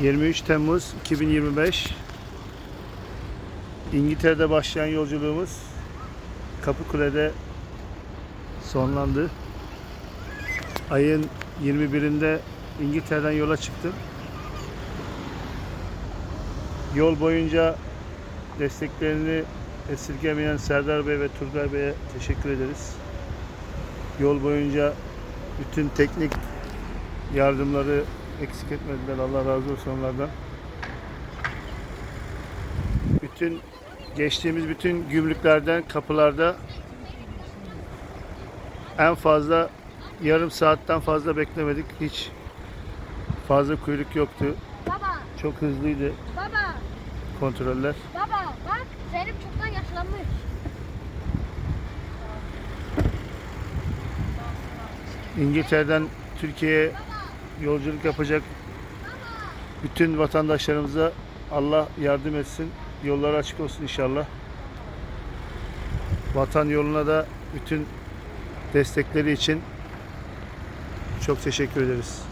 23 Temmuz 2025 İngiltere'de başlayan yolculuğumuz Kapıkule'de sonlandı. Ayın 21'inde İngiltere'den yola çıktım. Yol boyunca desteklerini esirgemeyen Serdar Bey ve Turgay Bey'e teşekkür ederiz. Yol boyunca bütün teknik yardımları eksik etmediler. Allah razı olsun onlardan. Bütün geçtiğimiz bütün gümrüklerden, kapılarda en fazla yarım saatten fazla beklemedik. Hiç fazla kuyruk yoktu. Baba, Çok hızlıydı baba, kontroller. baba bak Zeynep çoktan yaşlanmış. İngiltere'den Türkiye'ye yolculuk yapacak bütün vatandaşlarımıza Allah yardım etsin. Yolları açık olsun inşallah. Vatan yoluna da bütün destekleri için çok teşekkür ederiz.